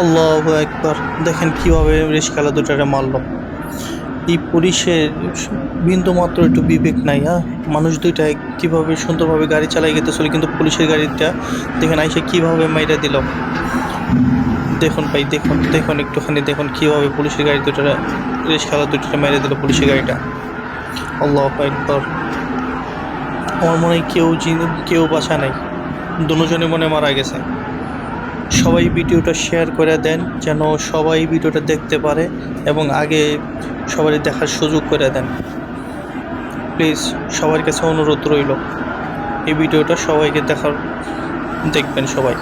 আল্লাহ একবার দেখেন কীভাবে রিস্কালা দুটারে মারল। এই পুলিশের বিন্দু মাত্র একটু বিবেক নাই হ্যাঁ? মানুষ দুইটা কীভাবে সুন্দরভাবে গাড়ি চালাই গেতেছিল, কিন্তু পুলিশের গাড়িটা দেখেন আইসে কীভাবে মাইরা দিল। দেখুন ভাই, দেখুন দেখুন একটুখানি, দেখুন কীভাবে পুলিশের গাড়ি দুটা রিস্কালা দুটারে মেরে দিল পুলিশের গাড়িটা। আল্লাহ একবার আমার মনে হয় কেউ কেউ বাঁচা নাই। দুজনে মনে মারা গেছে। সবাই ভিডিওটা শেয়ার করে দেন, যেন সবাই ভিডিওটা দেখতে পারে এবং আগে সবারই দেখার সুযোগ করে দেন। প্লিজ, সবার কাছে অনুরোধ রইল, এই ভিডিওটা সবাইকে দেখার, দেখবেন সবাই।